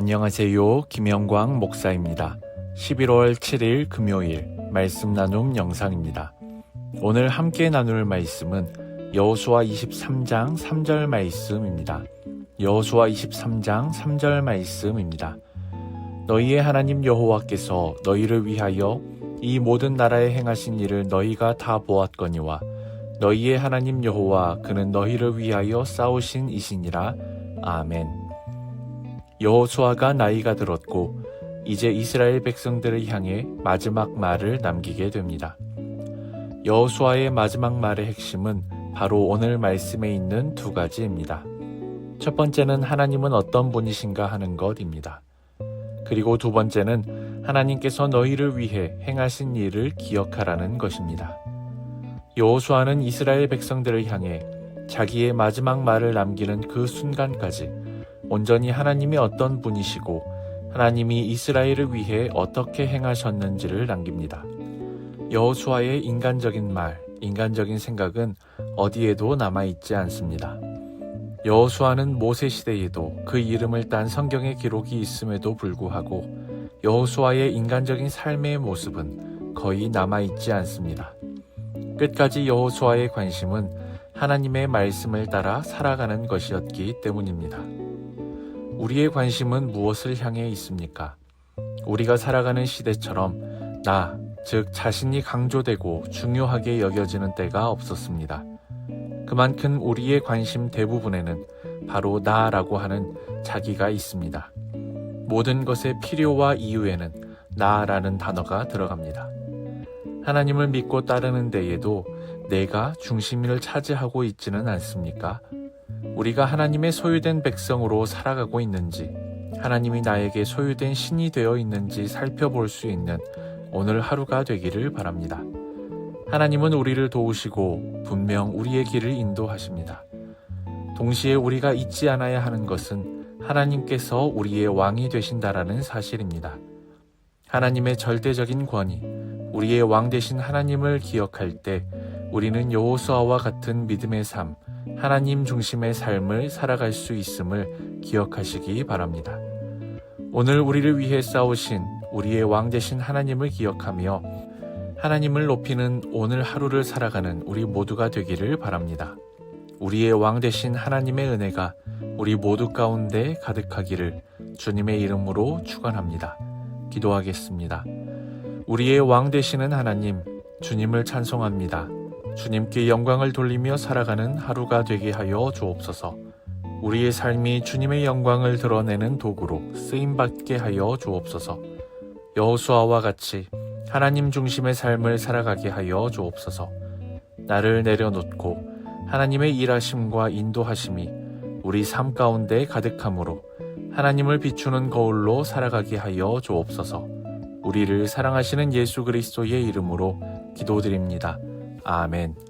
안녕하세요. 김영광 목사입니다. 11월 7일 금요일 말씀 나눔 영상입니다. 오늘 함께 나눌 말씀은 여호수아 23장 3절 말씀입니다. 여호수아 23장 3절 말씀입니다. 너희의 하나님 여호와께서 너희를 위하여 이 모든 나라에 행하신 일을 너희가 다 보았거니와 너희의 하나님 여호와 그는 너희를 위하여 싸우신 이시니라. 아멘. 여호수아가 나이가 들었고 이제 이스라엘 백성들을 향해 마지막 말을 남기게 됩니다. 여호수아의 마지막 말의 핵심은 바로 오늘 말씀에 있는 두 가지입니다. 첫 번째는 하나님은 어떤 분이신가 하는 것입니다. 그리고 두 번째는 하나님께서 너희를 위해 행하신 일을 기억하라는 것입니다. 여호수아는 이스라엘 백성들을 향해 자기의 마지막 말을 남기는 그 순간까지 온전히 하나님이 어떤 분이시고 하나님이 이스라엘을 위해 어떻게 행하셨는지를 남깁니다. 여호수아의 인간적인 말, 인간적인 생각은 어디에도 남아 있지 않습니다. 여호수아는 모세 시대에도 그 이름을 딴 성경의 기록이 있음에도 불구하고 여호수아의 인간적인 삶의 모습은 거의 남아 있지 않습니다. 끝까지 여호수아의 관심은 하나님의 말씀을 따라 살아가는 것이었기 때문입니다. 우리의 관심은 무엇을 향해 있습니까? 우리가 살아가는 시대처럼 나, 즉 자신이 강조되고 중요하게 여겨지는 때가 없었습니다. 그만큼 우리의 관심 대부분에는 바로 나라고 하는 자기가 있습니다. 모든 것의 필요와 이유에는 나라는 단어가 들어갑니다. 하나님을 믿고 따르는 데에도 내가 중심을 차지하고 있지는 않습니까? 우리가 하나님의 소유된 백성으로 살아가고 있는지, 하나님이 나에게 소유된 신이 되어 있는지 살펴볼 수 있는 오늘 하루가 되기를 바랍니다. 하나님은 우리를 도우시고 분명 우리의 길을 인도하십니다. 동시에 우리가 잊지 않아야 하는 것은 하나님께서 우리의 왕이 되신다라는 사실입니다. 하나님의 절대적인 권위, 우리의 왕 되신 하나님을 기억할 때 우리는 여호수아와 같은 믿음의 삶, 하나님 중심의 삶을 살아갈 수 있음을 기억하시기 바랍니다. 오늘 우리를 위해 싸우신 우리의 왕 되신 하나님을 기억하며 하나님을 높이는 오늘 하루를 살아가는 우리 모두가 되기를 바랍니다. 우리의 왕 되신 하나님의 은혜가 우리 모두 가운데 가득하기를 주님의 이름으로 축원합니다. 기도하겠습니다. 우리의 왕 되시는 하나님, 주님을 찬송합니다. 주님께 영광을 돌리며 살아가는 하루가 되게 하여 주옵소서. 우리의 삶이 주님의 영광을 드러내는 도구로 쓰임 받게 하여 주옵소서. 여호수아와 같이 하나님 중심의 삶을 살아가게 하여 주옵소서. 나를 내려놓고 하나님의 일하심과 인도하심이 우리 삶 가운데 가득함으로 하나님을 비추는 거울로 살아가게 하여 주옵소서. 우리를 사랑하시는 예수 그리스도의 이름으로 기도드립니다. 아멘.